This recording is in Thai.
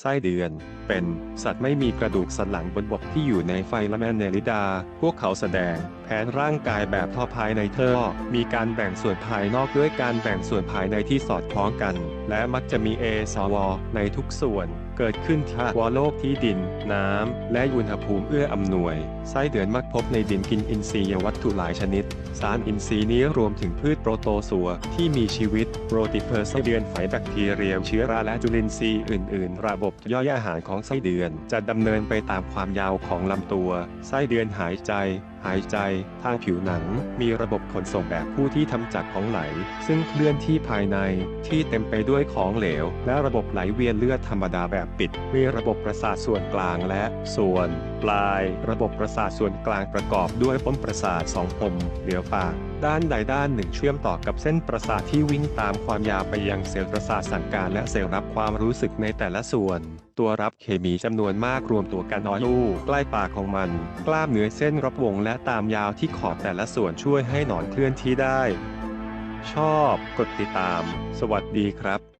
ไส้เดือน เป็น สัตว์ไม่มีกระดูกสันหลังบนบกที่อยู่ในไฟละแมนเนลิดา พวกเขาแสดง แผนร่างกายแบบท่อภายในเทอร์มีการแบ่งส่วนภายนอกด้วยการแบ่งส่วนภายในที่สอดคล้องกัน และมักจะมีเอสวในทุกส่วน เกิดขึ้นถ้าวโลกที่ดิน น้ำ และอุณหภูมิเอื้ออำนวย ไส้เดือนมักพบในดินกินอินทรีย์วัตถุหลายชนิด สารอินทรีย์นี้รวมถึงพืชโปรโตซัวที่มีชีวิต โปรติเพอร์ไส้เดือนไฝแบคทีเรียเชื้อราและจุลินทรีย์อื่น ๆ ระบบย่อยอาหารของไส้เดือน จะดำเนินไปตามความยาวของลำตัว ไส้เดือนหายใจ หายใจ ทางผิวหนัง มีระบบขนส่งแบบผู้ที่ทำจากของไหล ซึ่งเคลื่อนที่ภายในที่เต็มไปด้วยของเหลว และระบบไหลเวียนเลือดธรรมดาแบบปิด มีระบบประสาทส่วนกลางและส่วน ปลาย ระบบประสาทส่วนกลางประกอบด้วยป้มประสาทสองปมเหลือปากด้านใดด้านหนึ่งเชื่อมต่อกับเส้นประสาทที่วิ่งตามความยาวไปยังเซลล์ประสาทสั่งการและเซลล์รับความรู้สึกในแต่ละส่วน ตัวรับเคมีจำนวนมากรวมตัวกันน้อยลูกใกล้ปากของมัน กล้ามเนื้อเส้นรับวงและตามยาวที่ขอบแต่ละส่วนช่วยให้หนอนเคลื่อนที่ได้ ชอบ กดติดตาม สวัสดีครับ